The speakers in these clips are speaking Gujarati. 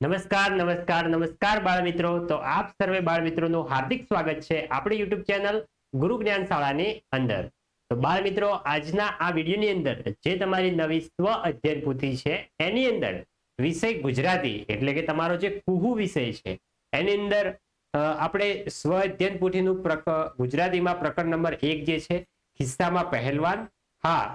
નમસ્કાર નમસ્કાર નમસ્કાર બાળ મિત્રો તો આપ સર્વે બાળ મિત્રોનું હાર્દિક સ્વાગત છે આપણી યુટ્યુબ ચેનલ ગુરુ જ્ઞાન શાળાની અંદર. તો બાળ મિત્રો આજના આ વિડીયોની અંદર જે તમારી નવી સ્વ અધ્યયન પૂથી છે, એની અંદર વિષય ગુજરાતી એટલે કે તમારો જે કુહુ વિષય છે, એની અંદર આપણે સ્વ અધ્યયન પૂથીનું ગુજરાતીમાં પ્રકરણ નંબર એક જે છે, ખિસ્સામાં પહેલવાન હા.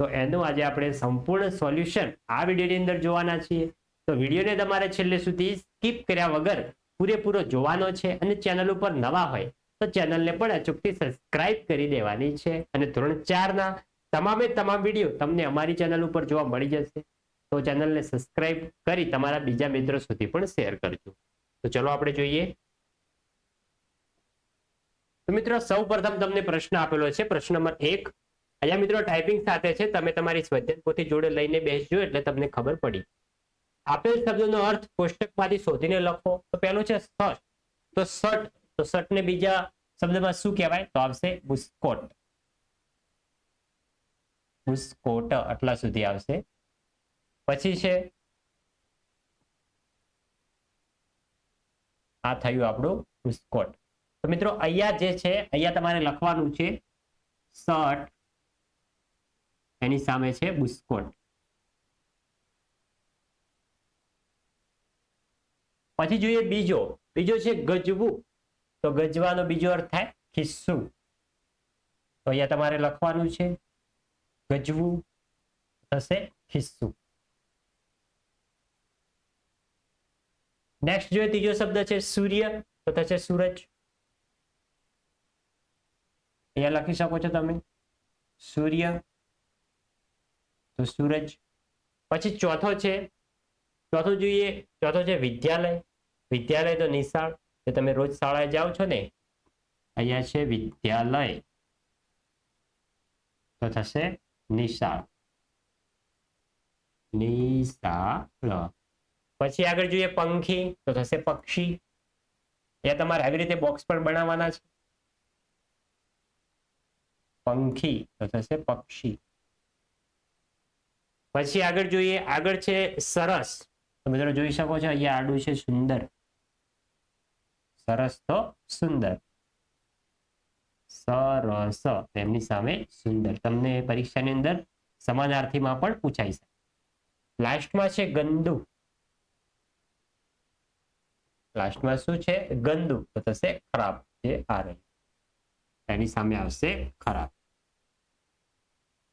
તો એનું આજે આપણે સંપૂર્ણ સોલ્યુશન આ વિડીયોની અંદર જોવાના છીએ. તો વિડીયોને તમારે છેલ્લે સુધી સ્કીપ કર્યા વગર પૂરેપૂરો જોવાનો છે અને ચેનલ ઉપર નવા હોય તો ચેનલને પણ અચૂકથી સબસ્ક્રાઇબ કરી દેવાની છે. અને ધોરણ ચારના તમામે તમામ વીડિયો તમને અમારી ચેનલ ઉપર જોવા મળી જશે. તો ચેનલને સબસ્ક્રાઇબ કરી તમારા બીજા મિત્રો સુધી પણ શેર કરજો. તો ચલો આપણે જોઈએ. તો મિત્રો સૌ પ્રથમ તમને પ્રશ્ન આપેલો છે. પ્રશ્ન નંબર એક. અહીંયા મિત્રો ટાઈપિંગ સાથે છે. તમે તમારી સ્વધ્યન પોથી જોડે લઈને બેસજો એટલે તમને ખબર પડી. આપેલ શબ્દનો અર્થ કોષ્ટકમાંથી શોધીને લખો. તો પહેલું છે શર્ટ તો શર્ટ તો શર્ટને બીજા શબ્દમાં શું કહેવાય? તો આવશે બુસ્કોટ. બુસ્કોટ આટલા સુધી આવશે. પછી છે, આ થયું આપણું બુસ્કોટ. તો મિત્રો, અહીંયા જે છે, અહીંયા તમારે લખવાનું છે શર્ટ એની સામે છે બુસ્કોટ. પછી જોઈએ બીજો. બીજો છે ગજવું. તો ગજવાનો બીજો અર્થ થાય ખિસ્સું. તો અહીંયા તમારે લખવાનું છે ગજવું થશે ખિસ્સું. નેક્સ્ટ જોઈએ ત્રીજો શબ્દ છે સૂર્ય. તો થશે સૂરજ. અહીંયા લખી શકો છો તમે. સૂર્ય. તો સૂરજ. પછી ચોથો છે. ચોથો જોઈએ. ચોથો છે વિદ્યાલય. વિદ્યાલય તો નિશાળ તો તમે રોજ શાળાએ જાઓ છો ને? અહીંયા છે વિદ્યાલય. તો થશે નિશાળ. નિશાળ. પછી આગળ જોઈએ પંખી, તો થશે પક્ષી. એ તમારે આવી રીતે બોક્સ પણ બનાવવાના છે. પંખી, તો થશે પક્ષી. પછી આગળ જોઈએ, આગળ છે સરસ. તમે જોઈ શકો છો, અહીંયા આડું છે સુંદર. સરસ. સુંદર. સરસ. તેમની સામે સુંદર. તમને પરીક્ષાની અંદર સમાનાર્થીમાં પણ પૂછાઈ શકે. લાસ્ટમાં છે ગંદુ. લાસ્ટમાં શું છે? ગંદુ. તો થશે ખરાબ. જે આ રહ્યું એની સામે આવશે ખરાબ.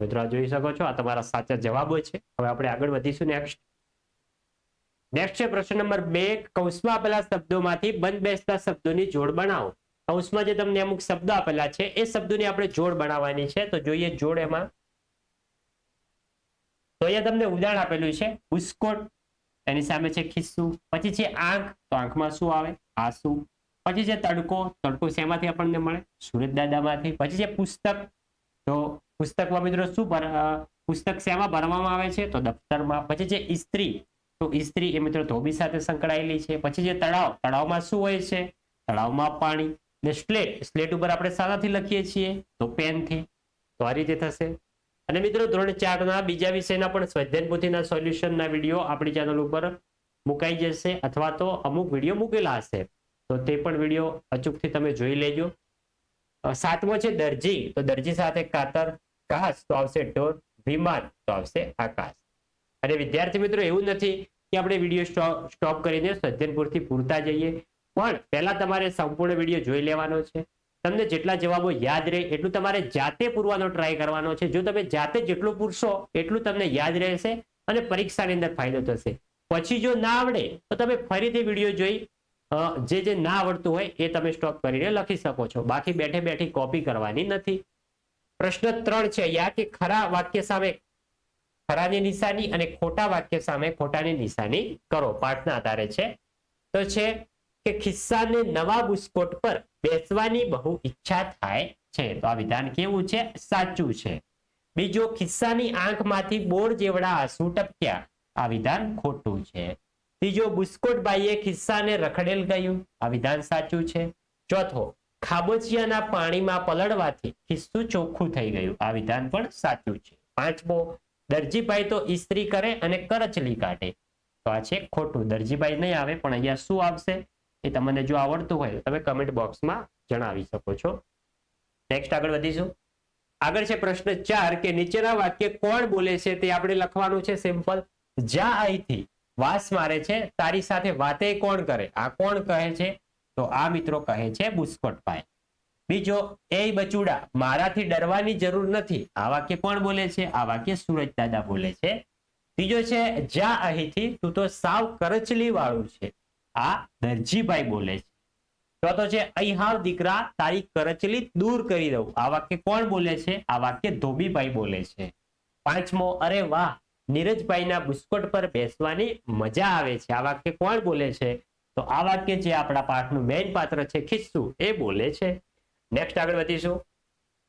મિત્રો જોઈ શકો છો? આ તમારા સાચા જવાબો છે. હવે આપણે આગળ વધીશું નેક્સ્ટ નેક્સ્ટ છે પ્રશ્ન નંબર બે, કૌંસમાં આપેલા શબ્દોમાંથી બંધ બેસતા શબ્દોની જોડ બનાવો. કૌંસમાં જે તમને અમુક શબ્દો આપેલા છે, એ શબ્દોની આપણે જોડ બનાવવાની છે. તો જોઈએ જોડ એમાં. તો અહીંયા તમને ઉદાહરણ આપેલું છે બુસ્કોટ એની સામે છે ખિસ્સું, પછી છે આંખ, તો આંખમાં શું આવે? આંસુ. પછી છે તડકો તડકો શેમાંથી આપણને મળે? સુરત દાદામાંથી. પછી છે પુસ્તક. તો પુસ્તકમાં મિત્રો શું પુસ્તક શેમાં ભરવામાં આવે છે? તો દફતરમાં. પછી છે ઇસ્ત્રી. તો ઇસ્ત્રી એ મિત્રો ધોબી સાથે સંકળાયેલી છે. પછી જે તળાવ, તળાવમાં શું હોય છે? તળાવમાં પાણી ને સ્લેટ સ્લેટ ઉપર આપણે સાદાથી લખીએ છીએ, તો પેનથી તો આ રીતે થશે. અને મિત્રો ધોરણ ચારના બીજા વિષયના પણ સ્વાધ્યાયન પોથીના સોલ્યુશનના વીડિયો આપણી ચેનલ ઉપર મુકાઈ જશે અથવા તો અમુક વીડિયો મૂકેલા હશે. તો તે પણ વીડિયો અચૂકથી તમે જોઈ લેજો. સાતમો છે દરજી. તો દરજી સાથે કાતર કાચ તો આવશે ઢોર, વિમાન, તો આવશે આકાશ. અને વિદ્યાર્થી મિત્રો, એવું નથી કે આપણે વીડિયો સ્ટોપ કરીને સજ્જનપુરથી પૂરતા જઈએ. પણ પહેલા તમારે સંપૂર્ણ વીડિયો જોઈ લેવાનો છે. તમને જેટલા જવાબો યાદ રહે, એટલું તમારે જાતે પૂરવાનો ટ્રાય કરવાનો છે. જો તમે જાતે જેટલું પૂરશો, એટલું તમને યાદ રહેશે અને પરીક્ષાની અંદર ફાયદો થશે. પછી જો ના આવડે, તો તમે ફરીથી વીડિયો જોઈ જે જે ના આવડતું હોય, એ તમે સ્ટોપ કરીને લખી શકો છો. બાકી બેઠે બેઠી કોપી કરવાની નથી. પ્રશ્ન ત્રણ છે અહીંયા કે ખરા વાક્ય સામે ખરાની નિશાની અને ખોટા વાક્ય સામે ખોટાની નિશાની કરો. પાઠના આધારે છે. તો છે કે ખિસ્સાને નવા બુસ્કોટ પર બેસવાની બહુ ઈચ્છા થાય છે. તો આ વિધાન કેવું છે? સાચું છે. બીજો, ખિસ્સાની આંખમાંથી બોર જેવડા આંસુ ટપક્યા. આ વિધાન ખોટું છે. ત્રીજો, બુસ્કોટ બાઈએ ખિસ્સાને રખડેલ ગયું. આ વિધાન સાચું છે. ચોથો, ખાબોચિયાના પાણીમાં પલળવાથી ખિસ્સું ચોખ્ખું થઈ ગયું. આ વિધાન પણ સાચું છે. પાંચમો દરજીભાઈ તો ઇસ્ત્રી કરે અને કરચલી કાઢે. તો આ છે ખોટું. દરજીભાઈ નહીં આવે, પણ અહીંયા શું આવશે એ તમને જો આવડતું હોય તમે કમેન્ટ બોક્સમાં જણાવી શકો છો. નેક્સ્ટ આગળ વધીશું. આગળ છે પ્રશ્ન ચાર, કે નીચેના વાક્ય કોણ બોલે છે તે આપણે લખવાનું છે સિમ્પલ જ્યાં અહીંથી વાસ મારે છે, તારી સાથે વાતે કોણ કરે? આ કોણ કહે છે? તો આ મિત્રો કહે છે બુસ્કોટભાઈ. બીજો, એ બચુડા, મારાથી ડરવાની જરૂર નથી. આ વાક્ય કોણ બોલે છે? આ વાક્ય સુરજ દાદા બોલે છે. ત્રીજો છે જ્યાં અહીંથી, તું તો સાવ કરચલી વાળું છે. આ દરજીભાઈ બોલે છે. ચોથો છે, અહીં હાવ દીકરા, તારી કરચલી દૂર કરી દઉં. આ વાક્ય કોણ બોલે છે? આ વાક્ય ધોબીભાઈ બોલે છે. પાંચમો, અરે વાહ, નીરજભાઈના બુસ્કોટ પર બેસવાની મજા આવે છે. આ વાક્ય કોણ બોલે છે? તો આ વાક્ય જે આપણા પાઠનું મેઇન પાત્ર છે, ખિસ્સુ, એ બોલે છે. નેક્સ્ટ આગળ વધીશું.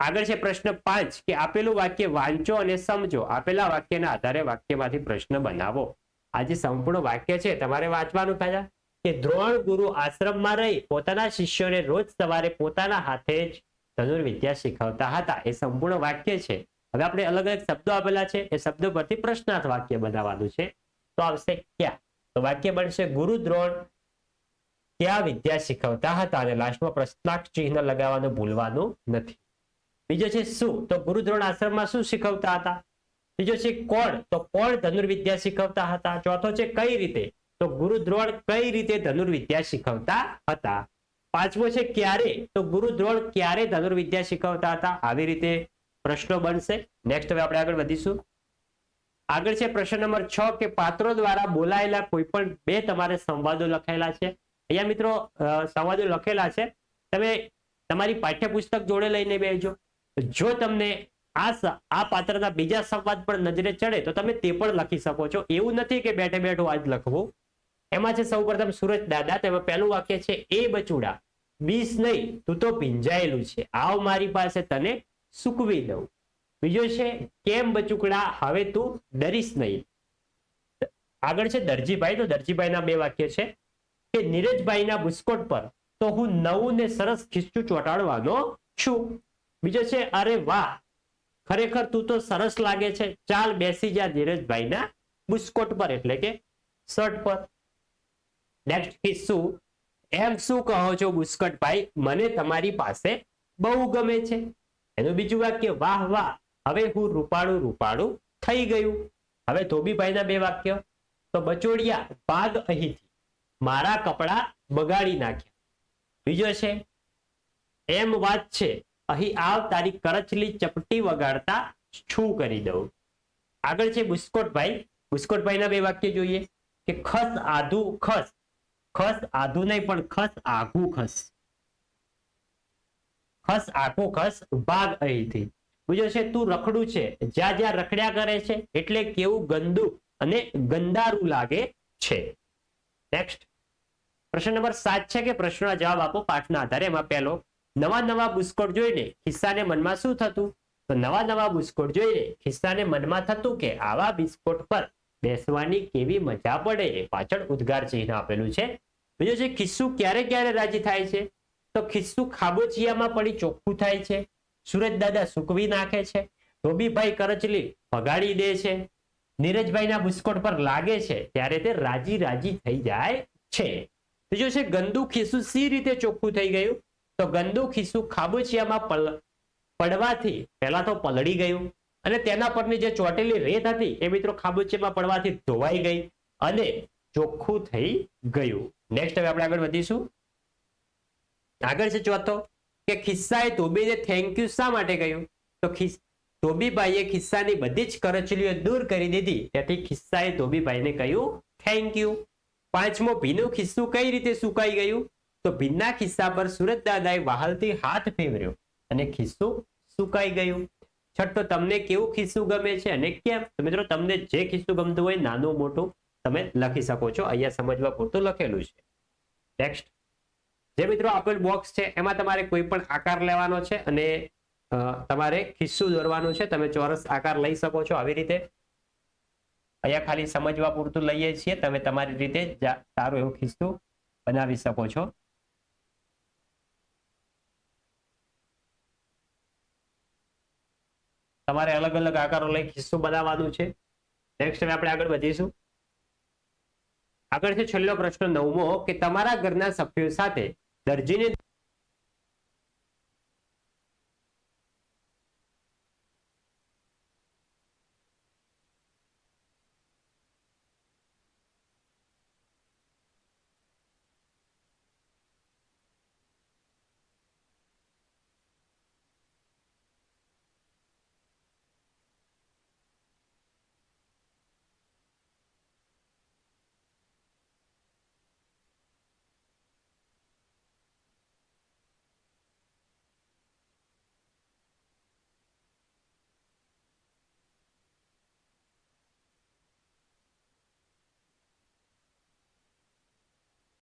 આગળ છે પ્રશ્ન પાંચ, કે આપેલું વાક્ય વાંચો અને સમજો. આપેલા વાક્યના આધારે વાક્યમાંથી પ્રશ્ન બનાવો. આ જે સંપૂર્ણ વાક્ય છે, તમારે વાંચવાનું પહેલા? કે દ્રોણ ગુરુ આશ્રમમાં રહી પોતાના શિષ્યોને રોજ સવારે પોતાના હાથે જ ધનુર્વિદ્યા શીખવતા હતા. એ સંપૂર્ણ વાક્ય છે. હવે આપણે અલગ અલગ શબ્દો આપેલા છે. એ શબ્દો પરથી પ્રશ્નાર્થ વાક્ય બનાવવાનું છે. તો આવશે ક્યાં? તો વાક્ય બનશે ગુરુ દ્રોણ ક્યાં વિદ્યા શીખવતા હતા અને લાસ્ટમાં પ્રશ્નાર્થ ચિહ્ન લગાવવાનું ભૂલવાનું નથી? બીજો છે શું? તો ગુરુદ્રોણ આશ્રમમાં શું શીખવતા હતા? બીજો છે કોણ? તો કોણ ધનુર્વિદ્યા શીખવતા હતા? ચોથો છે કઈ રીતે? તો ગુરુદ્રોણ કઈ રીતે ધનુર્વિદ્યા શીખવતા હતા? પાંચમો છે ક્યારે? તો ગુરુદ્રોણ ક્યારે ધનુર્વિદ્યા શીખવતા હતા? આવી રીતે પ્રશ્નો બનશે. નેક્સ્ટ હવે આપણે આગળ વધીશું. આગળ છે પ્રશ્ન નંબર છ કે પાત્રો દ્વારા બોલાયેલા કોઈ પણ બે તમારે સંવાદો લખાયેલા છે. અહીંયા મિત્રો સંવાદો લખેલા છે. તમે તમારી પાઠ્યપુસ્તક જોડે લઈને બેજો. જો તમને આ આ પાત્રના બીજા સંવાદ પણ નજરે ચડે, તો તમે તે પણ લખી શકો છો. એવું નથી કે બેઠે બેઠું આજ લખવું. એમાં છે સૌ પ્રથમ સુરજ દાદા, તેમાં પહેલું વાક્ય છે, એ બચુડા, બીસ નહીં, તું તો ભીંજાયેલું છે. આવ મારી પાસે તને સૂકવી દઉં. બીજો છે, કેમ બચુકડા, હવે તું ડરીશ નહીં. આગળ છે દરજીભાઈ, તો દરજીભાઈના બે વાક્ય છે. કે નીરજભાઈના બુસ્કોટ પર તો હું નવું ને સરસ ખીચું ચોટાડવાનો છું. બીજો છે, અરે વાહ, ખરેખર તું તો સરસ લાગે છે. ચાલ બેસી જા ધીરજભાઈના બુસ્કોટ પર, એટલે કે શર્ટ પર. નેક્સ્ટ ખિસ્સું. એમ શું કહો છો બુસ્કટભાઈ? મને તમારી પાસે બહુ ગમે છે. એનું બીજું વાક્ય, વાહ વાહ, હવે હું રૂપાળું રૂપાળું થઈ ગયું. હવે ધોબીભાઈના બે વાક્ય. તો બચોડિયા ભાગ અહીંથી. મારા કપડા બગાડી નાખ્યા. બીજો છે, એમ વાત છે, અહીં આવ, તારી કરચલી ચપટી વગાડતા છું કરી દઉં. આગળ છે બુસ્કોટભાઈ. બુસ્કોટભાઈના બે વાક્ય જોઈએ કે ખસ આધુ, ખસ. ખસ આધુ નહીં, પણ ખસ આઘું ખસ. ખસ આખું ખસ ભાગ અહીંથી. બીજો છે, તું રખડું છે. જ્યાં જ્યાં રખડ્યા કરે છે, એટલે કેવું ગંદુ અને ગંદારું લાગે છે. નેક્સ્ટ પ્રશ્ન નંબર સાત છે કે પ્રશ્નના જવાબ આપો પાઠના આધારે. એમાં પહેલો, નવા નવા બુસ્કોટ જોઈને ખિસ્સાને મનમાં શું થતું? તો નવા નવા બુસ્કોટ જોઈને ખિસ્સાને મનમાં થતું કે આવા બિસ્કોટ પર બેસવાની કેવી મજા પડે એ પાછળ ઉદ્ગાર ચિહ્ન આપેલું છે. બીજું છે, ખિસ્સું ક્યારે ક્યારે રાજી થાય છે? તો ખિસ્સું ખાબોચિયામાં પડી ચોખ્ખું થાય છે. સુરજ દાદા સૂકવી નાખે છે. ધોબીભાઈ કરચલી ભગાડી દે છે. નીરજભાઈના બુસ્કોટ પર લાગે છે ત્યારે તે રાજી રાજી થઈ જાય છે. બીજું છે ગંદુ ખીસું સી રીતે ચોખ્ખું થઈ ગયું? તો ગંદુ ખીસુ ખાબોચિયામાં પડવાથી પહેલા તો પલળી ગયું અને તેના પરની જે ચોટેલી રેત હતી એ મિત્રો ખાબોચિયામાં પડવાથી ધોવાઈ ગઈ અને ચોખ્ખું થઈ ગયું. નેક્સ્ટ હવે આપણે આગળ વધીશું. આગળ છે ચોથો કે ખિસ્સાએ ધોબીને થેન્ક યુ શા માટે કહ્યું? તો ખિસ ધોબીભાઈએ ખિસ્સાની બધી જ કરચલીઓ દૂર કરી દીધી. તેથી ખિસ્સાએ ધોબીભાઈને કહ્યું થેન્ક યુ પાંચમો, ભીનું ખિસ્સું કઈ રીતે સુકાઈ ગયું? તો ભીના ખિસ્સા પર સુરત દાદાએ વહાલથી હાથ ફેરવ્યો અને ખિસ્સું સુકાઈ ગયું. છઠ્ઠો, તમને કેવું ખિસ્સું ગમે છે અને કેમ? તો મિત્રો, તમને જે ખિસ્સું ગમતું હોય, નાનું મોટું, તમે લખી શકો છો. અહીંયા સમજવા પૂરતું લખેલું છે. નેક્સ્ટ જે મિત્રો, આપેલ બોક્સ છે, એમાં તમારે કોઈ પણ આકાર લેવાનો છે અને તમારે ખિસ્સું દોરવાનું છે, તમે ચોરસ આકાર લઈ શકો છો આવી રીતે. અહીંયા ખાલી સમજવા પૂરતું લઈએ છીએ, તમે તમારી રીતે સારું એવું ખિસ્સું બનાવી શકો છો. તમારે અલગ અલગ આકારો લઈ ખિસ્સું બનાવવાનું છે. નેક્સ્ટ આપણે આગળ વધીશું. આગળ છે છેલ્લો પ્રશ્ન નવમો, કે તમારા ઘરના સભ્યો સાથે દરજીને